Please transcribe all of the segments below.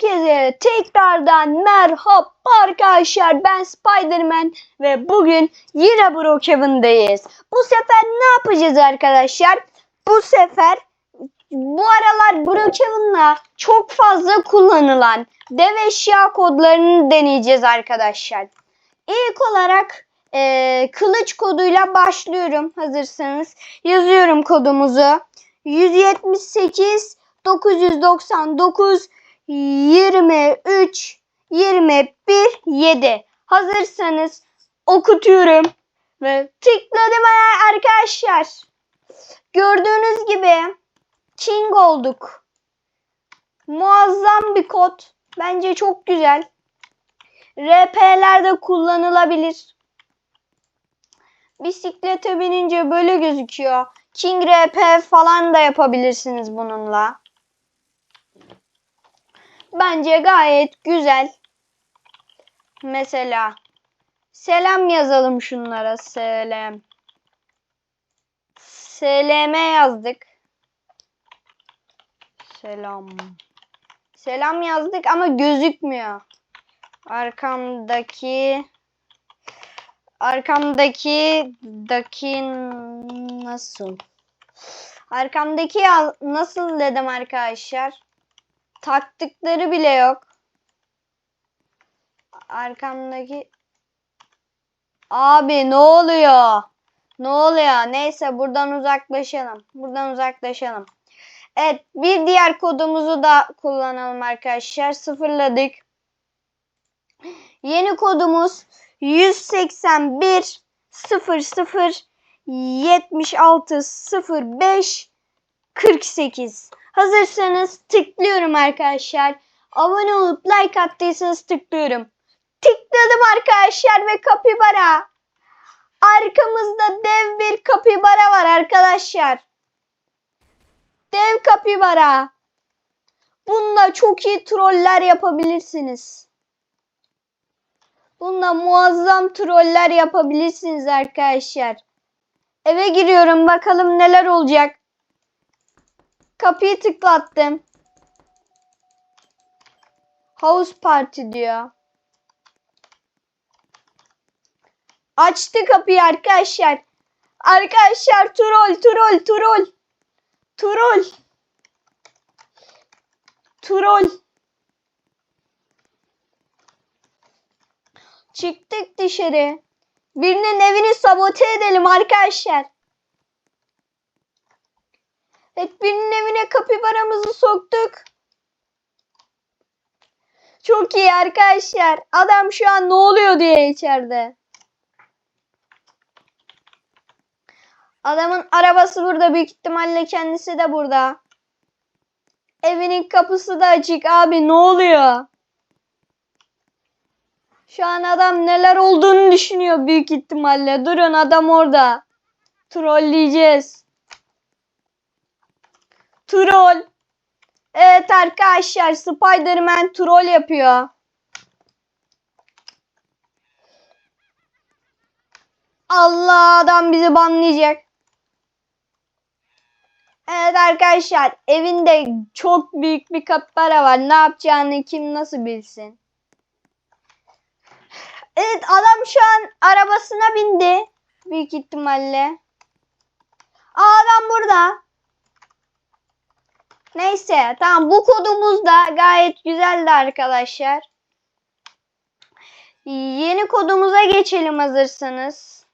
Herkese tekrardan merhaba arkadaşlar ben Spiderman ve bugün yine Brookhaven'dayız. Bu sefer ne yapacağız arkadaşlar? Bu sefer bu aralar Brookhaven'la çok fazla kullanılan dev eşya kodlarını deneyeceğiz arkadaşlar. İlk olarak eee, kılıç koduyla başlıyorum hazırsanız. Yazıyorum kodumuzu. 178 999 23 21 7 Hazırsanız okutuyorum ve tıkladım arkadaşlar. Gördüğünüz gibi King olduk. Muazzam bir kod. Bence çok güzel. RP'lerde kullanılabilir. Bisiklete binince böyle gözüküyor. King RP falan da yapabilirsiniz bununla. Bence gayet güzel. Mesela selam yazalım şunlara. Selam. SLM yazdık. Selam. Selam yazdık ama gözükmüyor. Arkamdaki arkamdaki daki nasıl? Arkamdaki nasıl dedim arkadaşlar? Taktıkları bile yok. Arkamdaki Abi ne oluyor? Ne oluyor? Neyse buradan uzaklaşalım. Buradan uzaklaşalım. Evet bir diğer kodumuzu da kullanalım arkadaşlar. Sıfırladık. Yeni kodumuz 181 00 76 05 48. Hazırsanız tıklıyorum arkadaşlar. Abone olup like attıysanız tıklıyorum. Tıkladım arkadaşlar ve kapibara. Arkamızda dev bir kapibara var arkadaşlar. Dev kapibara. Bunda çok iyi troller yapabilirsiniz. Bunda muazzam troller yapabilirsiniz arkadaşlar. Eve giriyorum bakalım neler olacak. Kapıyı tıklattım. House party diyor. Açtı kapıyı arkadaşlar. Arkadaşlar troll troll troll. Troll. Troll. Çıktık dışarı. Birinin evini sabote edelim arkadaşlar. Evet birinin evine kapibaramızı soktuk. Çok iyi arkadaşlar. Adam şu an ne oluyor diye içeride. Adamın arabası burada büyük ihtimalle kendisi de burada. Evinin kapısı da açık abi ne oluyor? Şu an adam neler olduğunu düşünüyor büyük ihtimalle. Durun adam orada. Trolleyeceğiz. Troll. Evet arkadaşlar Spider-Man troll yapıyor. Allah adam bizi banlayacak. Evet arkadaşlar evinde çok büyük bir kapara var. Ne yapacağını kim nasıl bilsin. Evet adam şu an arabasına bindi. Büyük ihtimalle. Aa, adam burada. Neyse tamam bu kodumuz da gayet güzeldi arkadaşlar. Yeni kodumuza geçelim hazırsanız.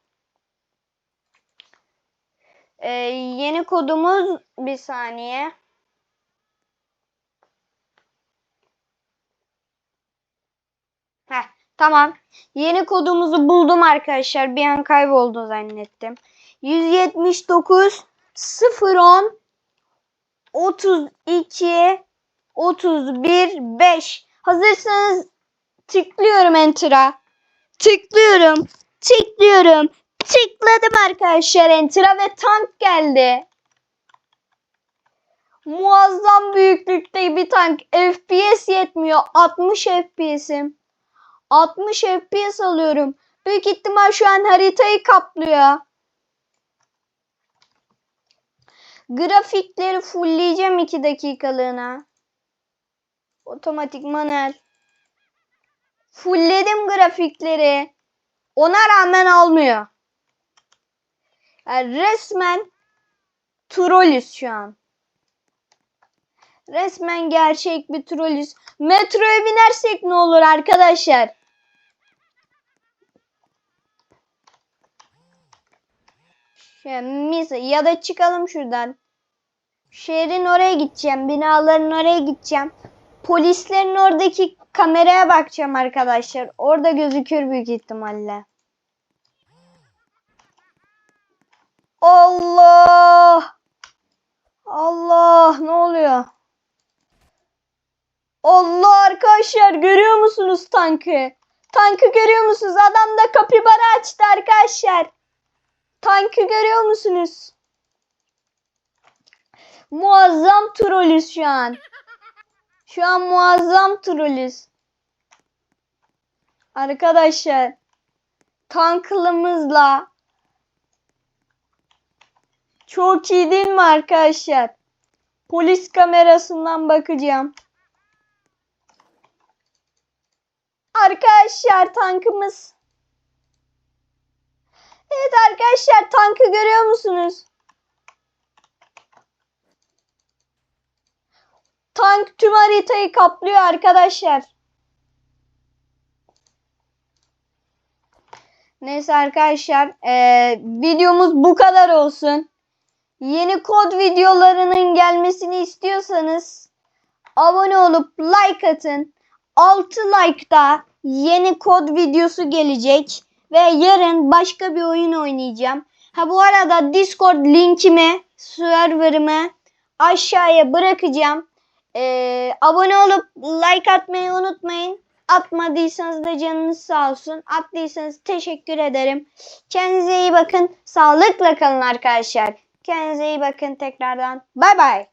Ee, yeni kodumuz bir saniye. Heh, tamam. Yeni kodumuzu buldum arkadaşlar. Bir an kayboldu zannettim. 179 010 32 31 5 Hazırsanız tıklıyorum enter'a. Tıklıyorum. Tıklıyorum. Tıkladım arkadaşlar enter'a ve tank geldi. Muazzam büyüklükte bir tank. FPS yetmiyor. 60 FPS'im. 60 FPS alıyorum. Büyük ihtimal şu an haritayı kaplıyor. Grafikleri fullleyeceğim 2 dakikalığına. Otomatik manuel. Fullledim grafikleri. Ona rağmen almıyor. Yani resmen trollüz şu an. Resmen gerçek bir trollüz. Metroya binersek ne olur arkadaşlar? Şey, ya da çıkalım şuradan. Şehrin oraya gideceğim. Binaların oraya gideceğim. Polislerin oradaki kameraya bakacağım arkadaşlar. Orada gözükür büyük ihtimalle. Allah! Allah! Ne oluyor? Allah arkadaşlar görüyor musunuz tankı? Tankı görüyor musunuz? Adam da kapibara açtı arkadaşlar. Tankı görüyor musunuz? Muazzam trolüz şu an. Şu an muazzam trolüz. Arkadaşlar tanklımızla çok iyi değil mi arkadaşlar? Polis kamerasından bakacağım. Arkadaşlar tankımız. Evet arkadaşlar tankı görüyor musunuz? Tank tüm haritayı kaplıyor arkadaşlar. Neyse arkadaşlar eee, videomuz bu kadar olsun. Yeni kod videolarının gelmesini istiyorsanız abone olup like atın. 6 like'da yeni kod videosu gelecek ve yarın başka bir oyun oynayacağım. Ha bu arada Discord linkimi, serverımı aşağıya bırakacağım. Ee, abone olup like atmayı unutmayın. Atmadıysanız da canınız sağ olsun. Attıysanız teşekkür ederim. Kendinize iyi bakın. Sağlıkla kalın arkadaşlar. Kendinize iyi bakın tekrardan. Bay bay.